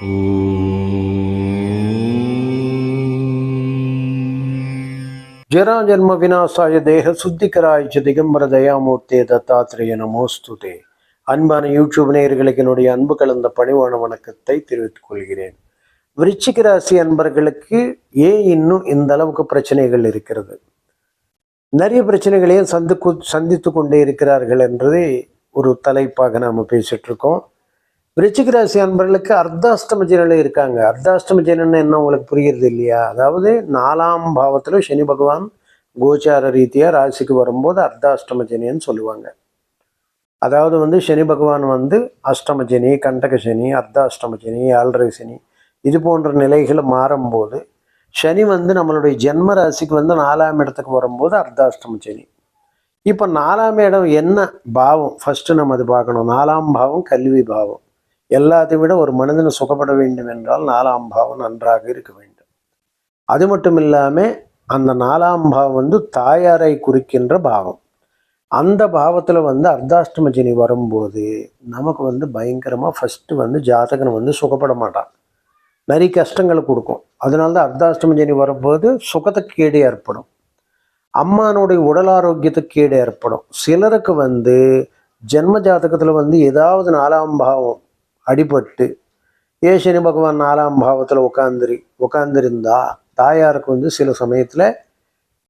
ஜராஜன்ம வினாசாய தேக சுத்திகராய்ச்ச திகம்பர தயாமூர்த்தே தத்தாத்திரேய நமோஸ்துதே. அன்பான யூடியூப் நேயர்களுக்கு என்னுடைய அன்பு கலந்த பணிவான வணக்கத்தை தெரிவித்துக் கொள்கிறேன். விருச்சிக ராசி அன்பர்களுக்கு ஏன் இன்னும் இந்த அளவுக்கு பிரச்சனைகள் இருக்கிறது? நிறைய பிரச்சனைகளையும் சந்திக்கு சந்தித்து கொண்டே இருக்கிறார்கள் என்றதே ஒரு தலைப்பாக நாம் இருக்கோம். விருச்சிக ராசி அன்பர்களுக்கு அர்த்தாஷ்டம ஜனல இருக்காங்க. அர்த்தாஷ்டம ஜனன்னு என்ன உங்களுக்கு புரிகிறது இல்லையா? அதாவது நாலாம் பாவத்தில் சனி பகவான் கோச்சார ரீதியாக ராசிக்கு வரும்போது அர்த்தாஷ்டம ஜனின்னு சொல்லுவாங்க. அதாவது வந்து சனி பகவான் வந்து அஷ்டம சனி கண்டக சனி அர்த்தாஷ்டம சனி ஆல்ரை சனி இது போன்ற நிலைகளை மாறும்போது சனி வந்து நம்மளுடைய ஜென்ம ராசிக்கு வந்து நாலாம் இடத்துக்கு வரும்போது அர்த்தாஷ்டம சனி இப்போ நாலாம் இடம் என்ன பாவம்? ஃபஸ்ட்டு நம்ம அது பார்க்கணும். நாலாம் பாவம் கல்வி பாவம். எல்லாத்தையும் விட ஒரு மனிதன் சுகப்பட வேண்டும் என்றால் நாலாம் பாவம் நன்றாக இருக்க வேண்டும். அது மட்டும் இல்லாமல் அந்த நாலாம் பாவம் வந்து தாயாரை குறிக்கின்ற பாவம். அந்த பாவத்தில் வந்து அர்த்தாஷ்டம சனி வரும்போது நமக்கு வந்து பயங்கரமாக ஃபஸ்ட்டு வந்து ஜாதகன் வந்து சுகப்பட மாட்டான். நிறைய கஷ்டங்களை கொடுக்கும். அதனால தான் அர்த்தாஷ்டம சனி வரும்போது சுகத்துக்கு கேடு ஏற்படும். அம்மானுடைய உடல் ஆரோக்கியத்துக்கு கேடு ஏற்படும். சிலருக்கு வந்து ஜென்ம ஜாதகத்தில் வந்து ஏதாவது நாலாம் பாவம் அடிபட்டு ஏ சனி பகவான் நாலாம் பாவத்தில் உட்காந்துரி உட்காந்துருந்தா தாயாருக்கு வந்து சில சமயத்தில்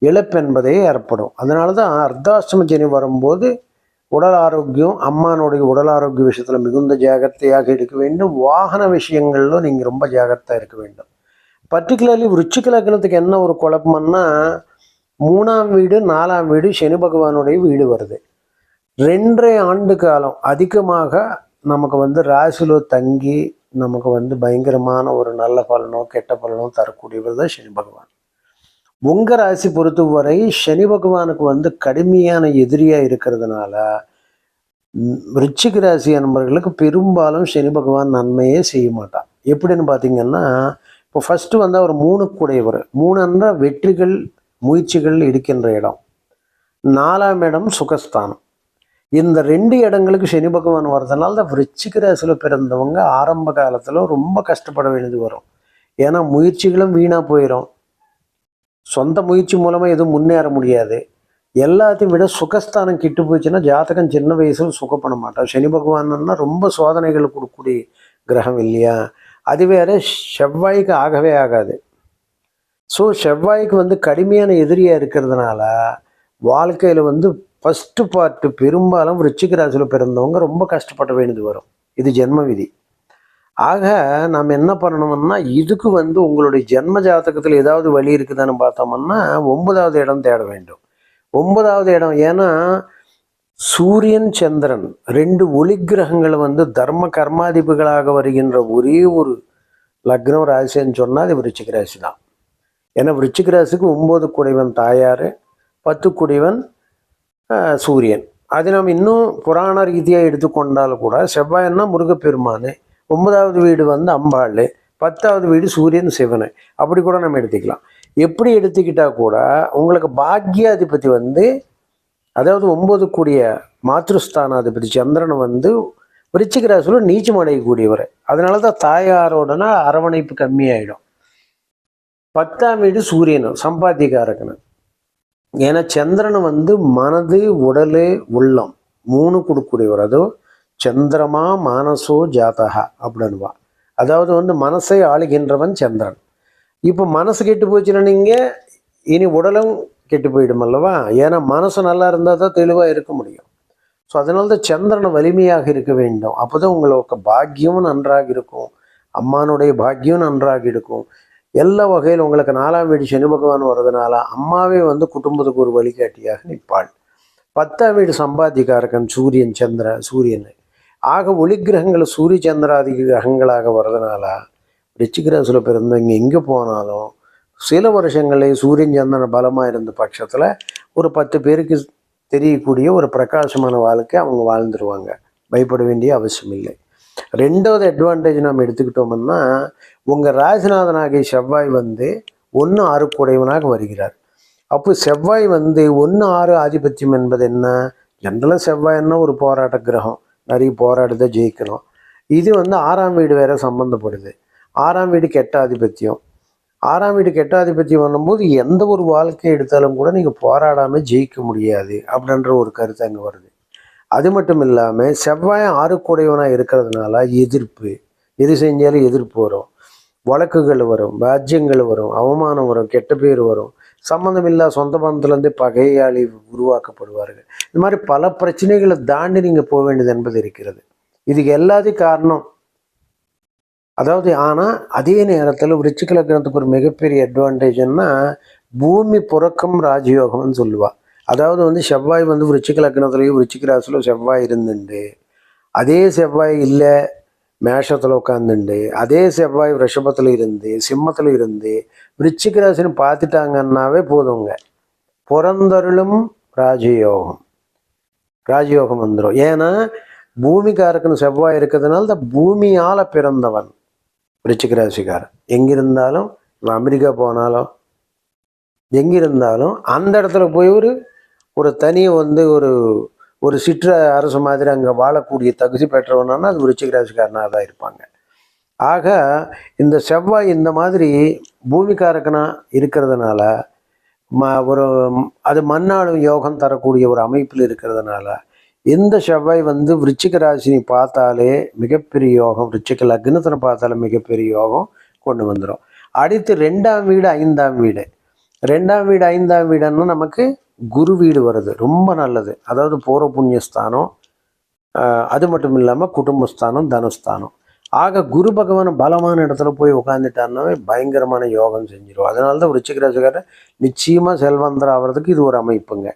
இழப்பு என்பதே ஏற்படும். அதனால தான் அர்த்தாஷ்டம சனி வரும்போது உடல் ஆரோக்கியம் அம்மானுடைய உடல் ஆரோக்கிய விஷயத்தில் மிகுந்த ஜாகிரதையாக இருக்க வேண்டும். வாகன விஷயங்களிலும் நீங்கள் ரொம்ப ஜாகிரதையாக இருக்க வேண்டும். பர்டிகுலர்லி விருச்சிக லக்னத்துக்கு என்ன ஒரு குழப்பம்னா மூணாம் வீடு நாலாம் வீடு சனி பகவானுடைய வீடு வருது. ரெண்டரை ஆண்டு காலம் அதிகமாக நமக்கு வந்து ராசியில் தங்கி நமக்கு வந்து பயங்கரமான ஒரு நல்ல பலனோ கெட்ட பலனோ தரக்கூடியவர் தான் சனி பகவான். உங்க ராசி பொறுத்தவரை சனி பகவானுக்கு வந்து கடுமையான எதிரியாக இருக்கிறதுனால ரிச்சிக ராசி நண்பர்களுக்கு பெரும்பாலும் சனி பகவான் நன்மையே செய்ய மாட்டான் எப்படின்னு பார்த்தீங்கன்னா இப்போ ஃபஸ்ட்டு வந்து அவர் மூணு கூடையவர். மூணுன்ற வெற்றிகள் முயற்சிகள் எடுக்கின்ற இடம். நாலாம் இடம் சுகஸ்தானம். இந்த ரெண்டு இடங்களுக்கு சனி பகவான் வர்றதுனால தான் விருச்சிக ராசியில் பிறந்தவங்க ஆரம்ப காலத்தில் ரொம்ப கஷ்டப்பட வேண்டியது வரும். ஏன்னா முயற்சிகளும் வீணாக போயிடும் சொந்த முயற்சி மூலமாக எதுவும் முன்னேற முடியாது. எல்லாத்தையும் விட சுகஸ்தானம் கிட்டு போச்சுன்னா ஜாதகம் சின்ன வயசில் சுகப்பட மாட்டான். சனி பகவான்னா ரொம்ப சோதனைகள் கொடுக்கக்கூடிய கிரகம் இல்லையா? அது வேற செவ்வாய்க்கு ஆகவே ஆகாது. ஸோ செவ்வாய்க்கு வந்து கடுமையான எதிரியாக இருக்கிறதுனால வாழ்க்கையில் வந்து ஃபஸ்ட்டு பார்ட்டு பெரும்பாலும் விருச்சிக ராசியில் பிறந்தவங்க ரொம்ப கஷ்டப்பட வேண்டியது வரும். இது ஜென்ம விதி. ஆக நாம் என்ன பண்ணணும்னா இதுக்கு வந்து உங்களுடைய ஜென்ம ஜாதகத்தில் ஏதாவது வழி இருக்குதான்னு பார்த்தோம்னா ஒன்பதாவது இடம் தேட வேண்டும். ஒன்பதாவது இடம் ஏன்னா சூரியன் சந்திரன் ரெண்டு ஒளி கிரகங்கள் வந்து தர்ம கர்மாதிபதிகளாக வருகின்ற ஒரே ஒரு லக்னம் ராசின்னு சொன்னால் அது விருச்சிக ராசி தான் ஏன்னா விருச்சிக ராசிக்கு ஒம்பது குடைவன் தாயார் பத்து குடைவன் சூரியன். அது நம்ம இன்னும் புராண ரீதியாக எடுத்துக்கொண்டாலும் கூட செவ்வாயன்னா முருகப்பெருமான் ஒன்பதாவது வீடு வந்து அம்பாள் பத்தாவது வீடு சூரியன் சிவன். அப்படி கூட நம்ம எடுத்துக்கலாம். எப்படி எடுத்துக்கிட்டால் கூட உங்களுக்கு பாக்யாதிபதி வந்து அதாவது ஒம்பது கூடிய மாத்ருஸ்தானாதிபதி சந்திரன் வந்து விருச்சிக ராசியில் நீச்சம் அடையக்கூடியவர். அதனால தான் தாயாரோடனா அரவணைப்பு கம்மியாயிடும். பத்தாம் வீடு சூரியன் சம்பாத்தியக்காரக்கணும் ஏன்னா சந்திரன் வந்து மனது உடல் உள்ளம் மூணு கொடுக்கக்கூடியவர். அதோ சந்திரமா மானசோ ஜாதகா அப்படின்வா அதாவது வந்து மனசை ஆளுகின்றவன் சந்திரன். இப்போ மனசு கெட்டு போச்சுன்னா நீங்கள் இனி உடலும் கெட்டு போயிடும் அல்லவா? ஏன்னா மனசு நல்லா இருந்தால் தான் தெளிவாக இருக்க முடியும். ஸோ அதனால தான் சந்திரன் வலிமையாக இருக்க வேண்டும். அப்போ தான் உங்களுக்கு பாக்கியமும் நன்றாக இருக்கும். அம்மானுடைய பாக்கியம் நன்றாக இருக்கும். எல்லா வகையில் உங்களுக்கு நாலாம் வீடு சனி பகவான் வர்றதுனால அம்மாவே வந்து குடும்பத்துக்கு ஒரு வழிகாட்டியாக நிற்பாள். பத்தாம் வீடு சம்பாத்திகாரகன் சூரியன் சந்திர சூரியன். ஆக ஒளி கிரகங்கள் சூரிய சந்திராதி கிரகங்களாக வர்றதுனால ரிச்சிகிராசில் பிறந்தவங்க எங்கே போனாலும் சில வருஷங்களே சூரியன் சந்திரன் பலமாக இருந்த பட்சத்தில் ஒரு பத்து பேருக்கு தெரியக்கூடிய ஒரு பிரகாசமான வாழ்க்கை அவங்க வாழ்ந்துருவாங்க. பயப்பட வேண்டிய அவசியம் இல்லை ரெண்டாவது அட்வான்டேஜ் நம்ம எடுத்துக்கிட்டோம்னா உங்கள் ராஜநாதனாகிய செவ்வாய் வந்து ஒன்று ஆறு குடைவனாக வருகிறார். அப்போ செவ்வாய் வந்து ஒன்று ஆறு ஆதிபத்தியம் என்பது என்ன? ஜென்ரலாக செவ்வாய்ன்னா ஒரு போராட்ட கிரகம். நிறைய போராட்டத்தை ஜெயிக்கணும். இது வந்து ஆறாம் வீடு வேற சம்மந்தப்படுது ஆறாம் வீடு கெட்ட ஆதிபத்தியம். ஆறாம் வீடு கெட்ட ஆதிபத்தியம் பண்ணும்போது எந்த ஒரு வாழ்க்கை எடுத்தாலும் கூட நீங்கள் போராடாமல் ஜெயிக்க முடியாது அப்படின்ற ஒரு கருத்து அங்கே வருது. அது மட்டும் இல்லாமல் செவ்வாய் ஆறுக்குடையவனாக இருக்கிறதுனால எதிர்ப்பு. எது செஞ்சாலும் எதிர்ப்பு வரும். வழக்குகள் வரும் வாஜ்யங்கள் வரும் அவமானம் வரும் கெட்ட பேர் வரும். சம்மந்தமில்லா சொந்த பந்தத்துலேருந்து பகையாளி உருவாக்கப்படுவார்கள். இந்த மாதிரி பல பிரச்சனைகளை தாண்டி நீங்கள் போக வேண்டியது என்பது இருக்கிறது. இதுக்கு எல்லாத்தையும் காரணம் அதாவது ஆனால் அதே நேரத்தில் விருச்சிக லக்னத்துக்கு ஒரு மிகப்பெரிய அட்வான்டேஜ்னா பூமி புறக்கம் ராஜயோகம்னு சொல்லுவாள் அதாவது வந்து செவ்வாய் வந்து விருச்சிக லக்னத்துலேயும் விருச்சிக செவ்வாய் இருந்துண்டு. அதே செவ்வாய் இல்லை மேஷத்தில் உட்காந்துண்டு அதே செவ்வாய் ரிஷபத்தில் இருந்து சிம்மத்தில் இருந்து விருச்சிக ராசின்னு பார்த்துட்டாங்கன்னாவே போதுங்க. புறந்தருளும் ராஜயோகம். ராஜயோகம் வந்துடும் ஏன்னா பூமிக்காரக்குன்னு செவ்வாய் இருக்கிறதுனால இந்த பூமியால் பிறந்தவன் விருச்சிக ராசிக்காரன். எங்கிருந்தாலும் நான் அமெரிக்கா போனாலும் எங்கிருந்தாலும் அந்த இடத்துல போய் ஒரு ஒரு தனி வந்து ஒரு ஒரு சிற்ற அரசு மாதிரி அங்கே வாழக்கூடிய தகுதி பெற்றவனா அது விருச்சிக ராசிக்காரனாக தான் இருப்பாங்க. ஆக இந்த செவ்வாய் இந்த மாதிரி பூமிக்காரக்கனாக இருக்கிறதுனால ம ஒரு அது மண்ணாளும் யோகம் தரக்கூடிய ஒரு அமைப்பில் இருக்கிறதுனால இந்த செவ்வாய் வந்து விருச்சிக ராசினி பார்த்தாலே மிகப்பெரிய யோகம் விருச்சிக லக்னத்தினை பார்த்தாலே மிகப்பெரிய யோகம் கொண்டு வந்துடும் அடுத்து ரெண்டாம் வீடு ஐந்தாம் வீடு. ரெண்டாம் வீடு ஐந்தாம் வீடுன்னா நமக்கு குரு வீடு வருது ரொம்ப நல்லது. அதாவது போகிற புண்ணியஸ்தானம் அது மட்டும் இல்லாமல் குடும்பஸ்தானம் தனஸ்தானம். ஆக குரு பகவான் பலமான இடத்துல போய் உட்காந்துட்டாருனாவே பயங்கரமான யோகம் செஞ்சிடும் அதனால தான் விருச்சிகராசிக்கார நிச்சயமாக செல்வந்தர் ஆகிறதுக்கு இது ஒரு அமைப்புங்க.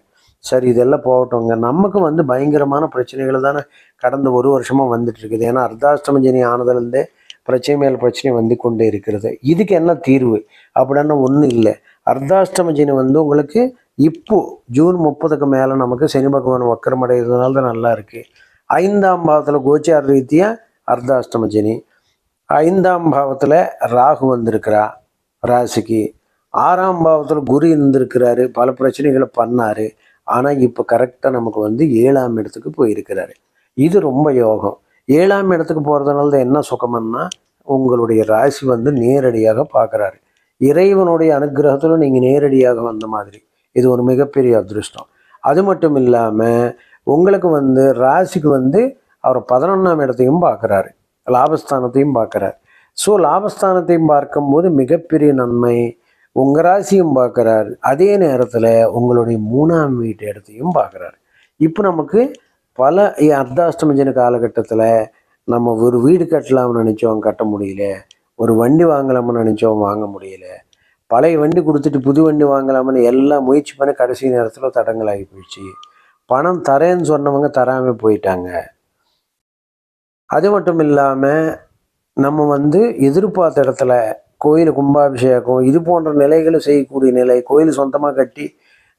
சரி இதெல்லாம் போகட்டோங்க நமக்கு வந்து பயங்கரமான பிரச்சனைகள் தானே கடந்த ஒரு வருஷமாக வந்துட்டு இருக்குது. ஏன்னா அர்த்தாஷ்டம ஜனி ஆனதுலேருந்தே பிரச்சனை மேல் பிரச்சனை வந்து கொண்டே இருக்கிறது. இதுக்கு என்ன தீர்வு? அப்படின்னா ஒன்றும் இல்லை. அர்த்தாஷ்டம ஜனி வந்து உங்களுக்கு இப்போ ஜூன் முப்பதுக்கு மேலே நமக்கு சனி பகவான் வக்கரமடைகிறதுனால தான் நல்லா இருக்குது ஐந்தாம் பாவத்தில் கோச்சார் ரீதியாக அர்த்தாஷ்டம சனி. ஐந்தாம் பாவத்தில் ராகு வந்திருக்கிறா ராசிக்கு. ஆறாம் பாவத்தில் குரு இருந்திருக்கிறாரு பல பிரச்சனைகளை பண்ணார். ஆனால் இப்போ கரெக்டாக நமக்கு வந்து ஏழாம் இடத்துக்கு போயிருக்கிறாரு. இது ரொம்ப யோகம். ஏழாம் இடத்துக்கு போகிறதுனால தான் என்ன சுகம்னா உங்களுடைய ராசி வந்து நேரடியாக பார்க்குறாரு. இறைவனுடைய அனுகிரகத்தில் நீங்கள் நேரடியாக வந்த மாதிரி. இது ஒரு மிகப்பெரிய அதிர்ஷ்டம். அது மட்டும் இல்லாமல் உங்களுக்கு வந்து ராசிக்கு வந்து அவர் பதினொன்றாம் இடத்தையும் பார்க்குறாரு. லாபஸ்தானத்தையும் பார்க்குறாரு. ஸோ லாபஸ்தானத்தையும் பார்க்கும்போது மிகப்பெரிய நன்மை உங்கள் ராசியும் பார்க்குறாரு. அதே நேரத்தில் உங்களுடைய மூணாம் வீட்டு இடத்தையும் பார்க்குறாரு. இப்போ நமக்கு பல அர்த்தாஷ்டமஜன காலகட்டத்தில் நம்ம ஒரு வீடு கட்டலாம்னு நினச்சோம் கட்ட முடியல. ஒரு வண்டி வாங்கலாம்னு நினச்சோம் வாங்க முடியல. பழைய வண்டி கொடுத்துட்டு புது வண்டி வாங்கலாம்னு எல்லாம் முயற்சி பண்ணி கடைசி நேரத்தில் தடங்களாகி போயிடுச்சு. பணம் தரேன்னு சொன்னவங்க தராமல் போயிட்டாங்க. அது மட்டும் இல்லாமல் நம்ம வந்து எதிர்பார்த்த இடத்துல கோயில் கும்பாபிஷேகம் இது போன்ற நிலைகளை செய்யக்கூடிய நிலை கோயில் சொந்தமாக கட்டி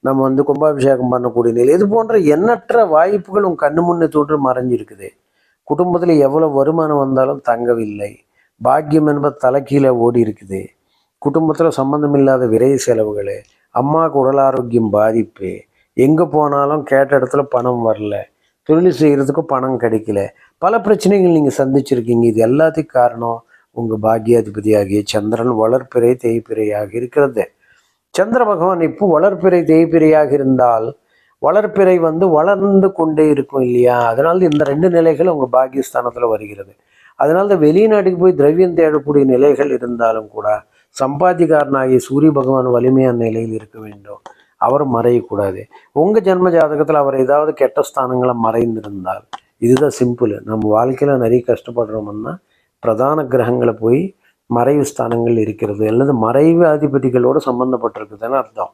நம்ம வந்து கும்பாபிஷேகம் பண்ணக்கூடிய நிலை இது போன்ற எண்ணற்ற வாய்ப்புகள் உன் கண்ணு முன்னே தோற்று மறைஞ்சிருக்குது. குடும்பத்தில் எவ்வளோ வருமானம் வந்தாலும் தங்கவில்லை. பாக்கியம் என்பது தலைக்கீழே ஓடி இருக்குது குடும்பத்தில் சம்மந்தம் இல்லாத விரை செலவுகள் அம்மாவுக்கு உடல் ஆரோக்கியம் பாதிப்பு எங்கே போனாலும் கேட்ட இடத்துல பணம் வரல தொழில் செய்கிறதுக்கு பணம் கிடைக்கல பல பிரச்சனைகள் நீங்கள் சந்திச்சிருக்கீங்க. இது எல்லாத்துக்கும் காரணம் உங்கள் பாக்கியாதிபதியாகிய சந்திரன் வளர்ப்பிறை தேய்ப்பிறையாக இருக்கிறது. சந்திர பகவான் இப்போ வளர்ப்பிறை தேய்ப்பிறையாக இருந்தால் வளர்ப்பிறை வந்து வளர்ந்து கொண்டே இருக்கும் இல்லையா? அதனால இந்த ரெண்டு நிலைகள் உங்கள் பாக்கியஸ்தானத்தில் வருகிறது. அதனால தான் வெளிநாட்டுக்கு போய் திரவியம் தேடக்கூடிய நிலைகள் இருந்தாலும் கூட சம்பாத்தியக்காரனாகிய சூரிய பகவான் வலிமையான நிலையில் இருக்க வேண்டும். அவர் மறையக்கூடாது. உங்கள் ஜென்ம ஜாதகத்தில் அவர் ஏதாவது கெட்ட ஸ்தானங்களை மறைந்திருந்தால் இதுதான் சிம்பிள் நம்ம வாழ்க்கையில் நிறைய கஷ்டப்படுறோம்னா பிரதான கிரகங்களை போய் மறைவு ஸ்தானங்கள் இருக்கிறது அல்லது மறைவு அதிபதிகளோடு சம்மந்தப்பட்டிருக்குதுன்னு அர்த்தம்.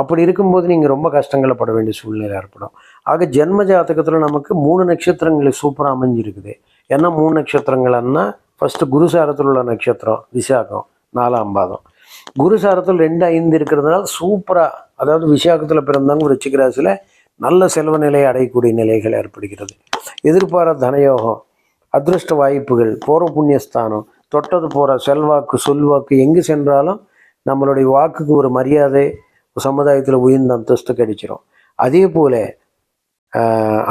அப்படி இருக்கும்போது நீங்கள் ரொம்ப கஷ்டங்களை பட வேண்டிய சூழ்நிலை ஏற்படும். ஆக ஜென்ம ஜாதகத்தில் நமக்கு மூணு நட்சத்திரங்கள் சூப்பராக அமைஞ்சிருக்குது. ஏன்னா மூணு நட்சத்திரங்கள்னா ஃபஸ்ட்டு குருசாரத்தில் உள்ள நட்சத்திரம் விசாகம். நாலாம் பாதம். குருசாரத்தில் ரெண்டு ஐந்து இருக்கிறதுனால சூப்பராக அதாவது விசாகத்தில் பிறந்தவங்க விருச்சிக ராசியில் நல்ல செல்வ நிலையை அடையக்கூடிய நிலைகள் ஏற்படுகிறது. எதிர்பாராத தனயோகம் அதிருஷ்ட வாய்ப்புகள் போகிற புண்ணியஸ்தானம் தொட்டது போகிற செல்வாக்கு சொல்வாக்கு எங்கு சென்றாலும் நம்மளுடைய வாக்குக்கு ஒரு மரியாதை சமுதாயத்தில் உயர்ந்த அந்தஸ்து கிடைச்சிரும். அதே போல்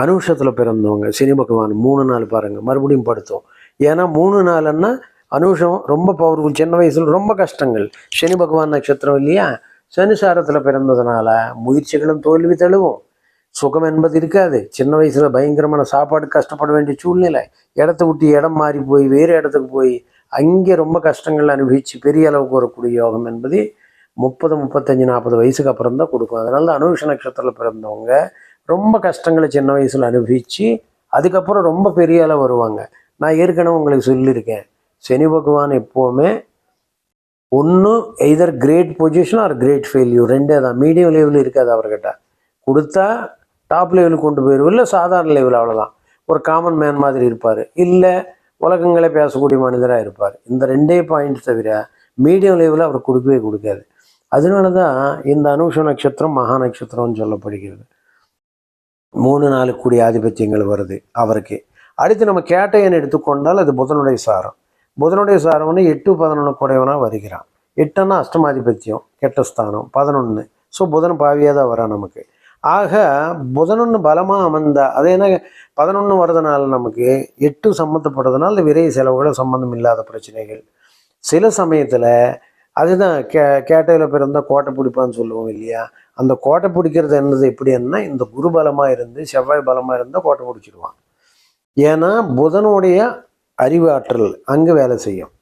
அனுஷத்தில் பிறந்தவங்க சனி பகவான் மூணு நாள் பாருங்கள் மறுபடியும் படுத்தோம். ஏன்னா மூணு நாளுன்னா அனுஷம் ரொம்ப பவர்ஃபுல் சின்ன வயசில் ரொம்ப கஷ்டங்கள். சனி பகவான் நட்சத்திரம் இல்லையா? சனிசாரத்தில் பிறந்ததுனால முயற்சிகளும் தோல்வி தழுவும். சுகம் என்பது இருக்காது. சின்ன வயசில் பயங்கரமான சாப்பாடு கஷ்டப்பட வேண்டிய சூழ்நிலை. இடத்த விட்டு இடம் மாறி போய் வேறு இடத்துக்கு போய் அங்கே ரொம்ப கஷ்டங்கள் அனுபவித்து பெரிய அளவுக்கு வரக்கூடிய யோகம் என்பது முப்பது முப்பத்தஞ்சு நாற்பது வயசுக்கு அப்புறம் தான் கொடுக்கும். அதனால தான் அனுஷ நட்சத்திரத்தில் பிறந்தவங்க ரொம்ப கஷ்டங்களை சின்ன வயசில் அனுபவித்து அதுக்கப்புறம் ரொம்ப பெரிய அளவு வருவாங்க. நான் ஏற்கனவே உங்களுக்கு சொல்லியிருக்கேன். சனி பகவான் எப்போவுமே ஒன்று either great position or great failure ரெண்டே தான். மீடியம் லெவலில் இருக்காது அவர்கிட்ட. கொடுத்தா டாப் லெவலுக்கு கொண்டு போயிடும் இல்லை சாதாரண லெவல் அவ்வளோதான் ஒரு காமன் மேன் மாதிரி இருப்பார். இல்லை உலகங்களே பேசக்கூடிய மனிதராக இருப்பார். இந்த ரெண்டே பாயிண்ட் தவிர மீடியம் லெவலில் அவர் கொடுக்கவே கொடுக்காது. அதனால தான் இந்த அனுஷ நட்சத்திரம் மகா நட்சத்திரம்னு சொல்லப்படுகிறது. மூணு நாலு கூடிய ஆதிபத்தியங்கள் வருது அவருக்கு. அடுத்து நம்ம கேட்டையன் எடுத்துக்கொண்டால் அது புதனுடைய சாரம். புதனுடைய சாரம்னு எட்டு பதினொன்று குறைவனாக வருகிறான். எட்டுன்னா அஷ்டமாதிபத்தியம் கெட்ட ஸ்தானம் பதினொன்று ஸோ புதன் பாவியாக தான் வரான் நமக்கு. ஆக புதனொன்று பலமாக அமர்ந்தா அது என்ன பதினொன்று வர்றதுனால நமக்கு எட்டு சம்மந்தப்படுறதுனால விரை செலவுகளை சம்மந்தம் இல்லாத பிரச்சனைகள். சில சமயத்தில் அதுதான் கே கேட்டையில் பிறந்த கோட்டை பிடிப்பான்னு சொல்லுவோம் இல்லையா? அந்த கோட்டை பிடிக்கிறது என்னது எப்படின்னா இந்த குரு பலமாக இருந்து செவ்வாய் பலமாக இருந்தால் கோட்டை பிடிச்சிடுவான் ஏன்னா புதனுடைய அறிவாற்றல் அங்கே வேலை செய்யும்.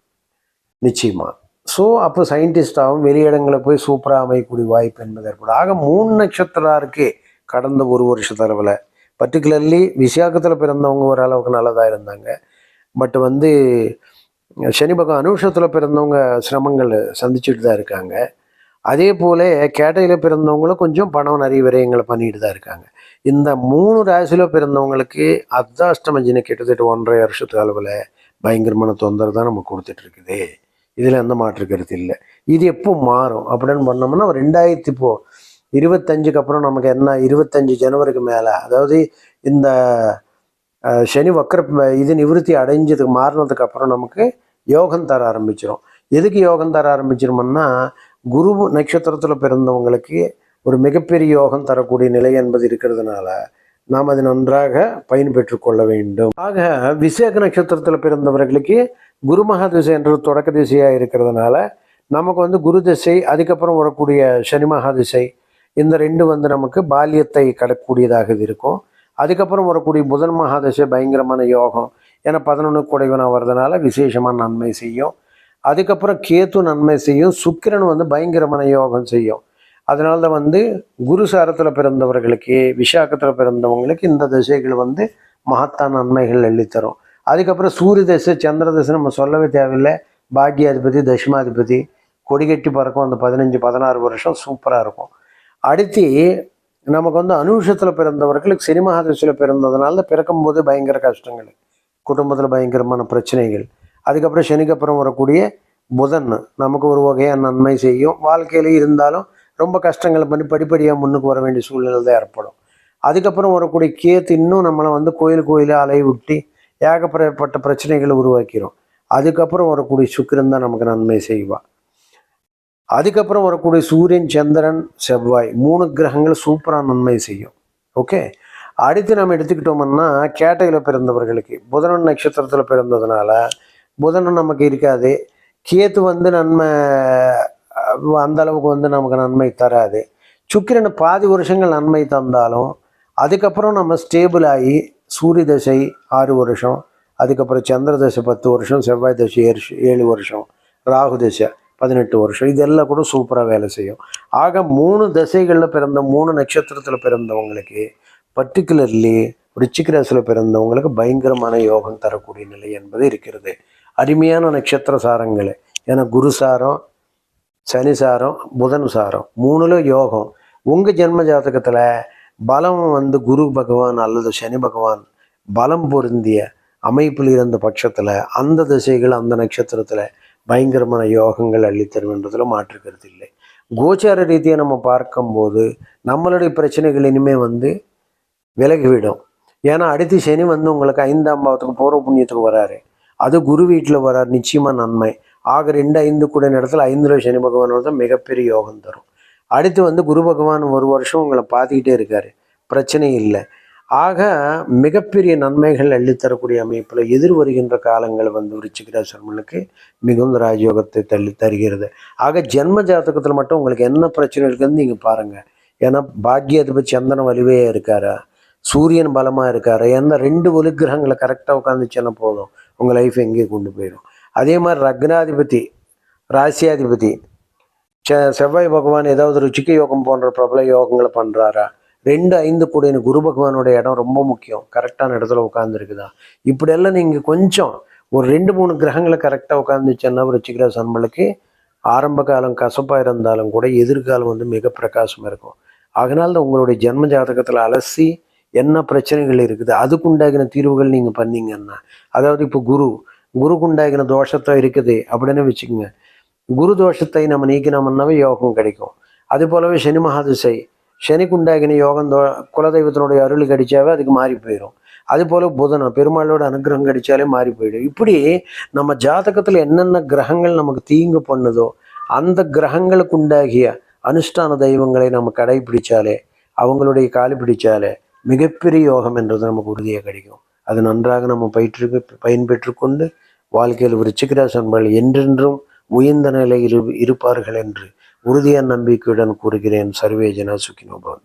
நிச்சயமாக ஸோ அப்போ சயின்டிஸ்டாகவும் வெளியிடங்களை போய் சூப்பராக அமையக்கூடிய வாய்ப்பு என்பது ஏற்படும். ஆக மூணு நட்சத்திராருக்கு கடந்த ஒரு வருஷ தளவில் பர்டிகுலர்லி விசாகத்தில் பிறந்தவங்க ஓரளவுக்கு நல்லதாக இருந்தாங்க. பட் வந்து சனி பகவான் அனுஷத்தில் பிறந்தவங்க சிரமங்கள் சந்திச்சுட்டு தான் இருக்காங்க. அதே போல் கேட்டையில் பிறந்தவங்களும் கொஞ்சம் பணம் நிறைய விரயங்களை பண்ணிட்டு தான் இருக்காங்க. இந்த மூணு ராசியில் பிறந்தவங்களுக்கு அர்த்தாஷ்டமஜினை கிட்டத்தட்ட ஒன்றரை வருஷத்து அளவில் பயங்கரமான தொந்தரவு தான் நம்ம கொடுத்துட்டு இருக்குது. இதில் எந்த மாற்று கருத்து இல்லை. இது எப்போ மாறும் அப்படின்னு பண்ணோம்னா ரெண்டாயிரத்தி இப்போ இருபத்தஞ்சுக்கு அப்புறம் நமக்கு என்ன இருபத்தஞ்சு ஜனவரிக்கு மேலே அதாவது இந்த சனி வக்கர இது நிவிருத்தி அடைஞ்சதுக்கு மாறினதுக்கு அப்புறம் நமக்கு யோகம் தர ஆரம்பிச்சிடும் எதுக்கு யோகம் தர ஆரம்பிச்சிருமோன்னா குரு நட்சத்திரத்தில் பிறந்தவங்களுக்கு ஒரு மிகப்பெரிய யோகம் தரக்கூடிய நிலை என்பது இருக்கிறதுனால நாம் அது நன்றாக பயன் பெற்றுக்கொள்ள வேண்டும். ஆக விசேக நட்சத்திரத்தில் பிறந்தவர்களுக்கு குரு மகா திசை என்ற தொடக்க திசையாக இருக்கிறதுனால நமக்கு வந்து குரு திசை அதுக்கப்புறம் வரக்கூடிய சனி மகா திசை இந்த ரெண்டு வந்து நமக்கு பால்யத்தை கடக்கூடியதாக இருக்கும். அதுக்கப்புறம் வரக்கூடிய புதன் மகா திசை பயங்கரமான யோகம் ஏன்னா பதினொன்று குடைவனாக வர்றதுனால விசேஷமாக நன்மை செய்யும். அதுக்கப்புறம் கேத்து நன்மை செய்யும் சுக்கிரன் வந்து பயங்கரமான யோகம் செய்யும். அதனால தான் வந்து குரு சாரத்தில் பிறந்தவர்களுக்கு விஷாக்கத்தில் பிறந்தவங்களுக்கு இந்த திசைகள் வந்து மகத்தான நன்மைகள் எழுதித்தரும் அதுக்கப்புறம் சூரிய தசை சந்திர தசை நம்ம சொல்லவே தேவையில்லை. பாக்யாதிபதி தசமாதிபதி கொடிகட்டி பறக்கும் அந்த பதினஞ்சு பதினாறு வருஷம் சூப்பராக இருக்கும். அடுத்து நமக்கு வந்து அனுஷத்தில் பிறந்தவர்களுக்கு சினிமா திசையில் பிறந்ததுனால பிறக்கும்போது பயங்கர கஷ்டங்கள். குடும்பத்தில் பயங்கரமான பிரச்சனைகள். அதுக்கப்புறம் சனிக்கு அப்புறம் வரக்கூடிய புதன் நமக்கு ஒரு வகையான நன்மை செய்யும். வாழ்க்கையில இருந்தாலும் ரொம்ப கஷ்டங்களை பண்ணி படிப்படியாக முன்னுக்கு வர வேண்டிய சூழ்நிலை தான் ஏற்படும். அதுக்கப்புறம் வரக்கூடிய கேத்து இன்னும் நம்மளை வந்து கோயில் கோயிலாக அலைய விட்டு ஏகப்பட்ட பிரச்சனைகளை உருவாக்கிறோம் அதுக்கப்புறம் வரக்கூடிய சுக்கிரன் தான் நமக்கு நன்மை செய்வா. அதுக்கப்புறம் வரக்கூடிய சூரியன் சந்திரன் செவ்வாய் மூணு கிரகங்கள் சூப்பராக நன்மை செய்யும். ஓகே? அடுத்து நம்ம எடுத்துக்கிட்டோம்னா கேட்டையில் பிறந்தவர்களுக்கு புதனன் நட்சத்திரத்தில் பிறந்ததுனால புதனும் நமக்கு இருக்காது. கேத்து வந்து நன்மை அந்த அளவுக்கு வந்து நமக்கு நன்மை தராது. சுக்கிரன் பாதி வருஷங்கள் நன்மை தந்தாலும் அதுக்கப்புறம் நம்ம ஸ்டேபிள் ஆகி சூரிய தசை ஆறு வருஷம் அதுக்கப்புறம் சந்திர தசை பத்து வருஷம் செவ்வாய் தசை ஏழு ஏழு வருஷம் ராகு தசை பதினெட்டு வருஷம் இதெல்லாம் கூட சூப்பராக வேலை செய்யும். ஆக மூணு தசைகளில் பிறந்த மூணு நட்சத்திரத்தில் பிறந்தவங்களுக்கு பர்டிகுலர்லி ரிச்சிக் ராசியில் பிறந்தவங்களுக்கு பயங்கரமான யோகம் தரக்கூடிய நிலை என்பது இருக்கிறது. அருமையான நட்சத்திர சாரங்கள். ஏன்னா குரு சாரம் சனி சாரம் புதன் சாரம் மூணுல யோகம். உங்கள் ஜென்ம ஜாதகத்தில் பலம் வந்து குரு பகவான் அல்லது சனி பகவான் பலம் பொருந்திய அமைப்பில் இருந்த பட்சத்தில் அந்த திசைகள் அந்த நட்சத்திரத்தில் பயங்கரமான யோகங்கள் அள்ளித்தருமன்றதில் மாற்று கருத்து இல்லை. கோச்சார ரீதியாக நம்ம பார்க்கும்போது நம்மளுடைய பிரச்சனைகள் இனிமேல் வந்து விலகிவிடும். ஏன்னா அடுத்து சனி வந்து உங்களுக்கு ஐந்தாம் பாவத்துக்கு பூர்வ புண்ணியத்துக்கு வராரு. அது குரு வீட்டில் வரார் நிச்சயமாக நன்மை. ஆக ரெண்டு ஐந்து கூட இடத்துல ஐந்துல சனி பகவான் வந்து மிகப்பெரிய யோகம் தரும். அடுத்து வந்து குரு பகவான் ஒரு வருஷம் உங்களை பார்த்துக்கிட்டே இருக்கார். பிரச்சனை இல்லை. ஆக மிகப்பெரிய நன்மைகள் அள்ளித்தரக்கூடிய அமைப்பில் எதிர் வருகின்ற காலங்கள் வந்து விருச்சிகராசர்களுக்கு மிகுந்த ராஜயோகத்தை தள்ளி தருகிறது. ஆக ஜென்ம ஜாதகத்தில் மட்டும் உங்களுக்கு என்ன பிரச்சனை இருக்குதுன்னு நீங்கள் பாருங்கள் ஏன்னா பாக்கியாதிபதி சந்திரன் வலிவே இருக்காரா? சூரியன் பலமாக இருக்காரு? ஏன்னா ரெண்டு ஒலி கிரகங்களை கரெக்டாக உட்காந்துச்சுன்னா போதும். உங்கள் லைஃப் எங்கேயே கொண்டு போயிடும் அதே மாதிரி ரக்னாதிபதி ராசியாதிபதி செ- செவ்வாய் பகவான் ஏதாவது ருச்சிக்கு யோகம் போன்ற பிரபல யோகங்களை பண்ணுறாரா ரெண்டு ஐந்து கூடிய குரு பகவானோட இடம் ரொம்ப முக்கியம். கரெக்டான இடத்துல உட்காந்துருக்குதா இப்படியெல்லாம் நீங்கள் கொஞ்சம் ஒரு ரெண்டு மூணு கிரகங்களை கரெக்டாக உட்காந்துச்சுன்னா ருச்சிக்கிற சம்பளுக்கு ஆரம்ப காலம் கசப்பாக இருந்தாலும் கூட எதிர்காலம் வந்து மிக பிரகாசமாக இருக்கும். அதனால தான் உங்களுடைய ஜென்ம ஜாதகத்தில் அலசி என்ன பிரச்சனைகள் இருக்குது? அதுக்குண்டாகின தீர்வுகள் நீங்கள் பண்ணீங்கன்னா அதாவது இப்போ குரு குருக்குண்டாகின தோஷத்தை இருக்குது அப்படின்னு வச்சுக்கோங்க. குரு தோஷத்தை நம்ம நீக்கினோம்னாவே யோகம் கிடைக்கும். அது போலவே சனி மகாதிசை சனிக்குண்டாகின யோகம் தோ குலதெய்வத்தினுடைய அருள் கிடைச்சாவே அதுக்கு மாறி போயிடும் அது போல புதனை பெருமாளோட அனுகிரகம் கிடைச்சாலே மாறி போயிடும். இப்படி நம்ம ஜாதகத்தில் என்னென்ன கிரகங்கள் நமக்கு தீங்கு பண்ணுதோ அந்த கிரகங்களுக்கு உண்டாகிய அனுஷ்டான தெய்வங்களை நம்ம கடைபிடிச்சாலே அவங்களுடைய காலி பிடிச்சாலே மிகப்பெரிய யோகம் என்றது நமக்கு உறுதியாக கிடைக்கும். அது நன்றாக நம்ம பயிற்று பயன்பெற்று கொண்டு வாழ்க்கையில் விருச்சிகராசன்கள் என்றென்றும் உயர்ந்த நிலையில் இரு- இருப்பார்கள் என்று உறுதியான நம்பிக்கையுடன் கூறுகிறேன். சர்வேஜனா சுக்கினோபவன்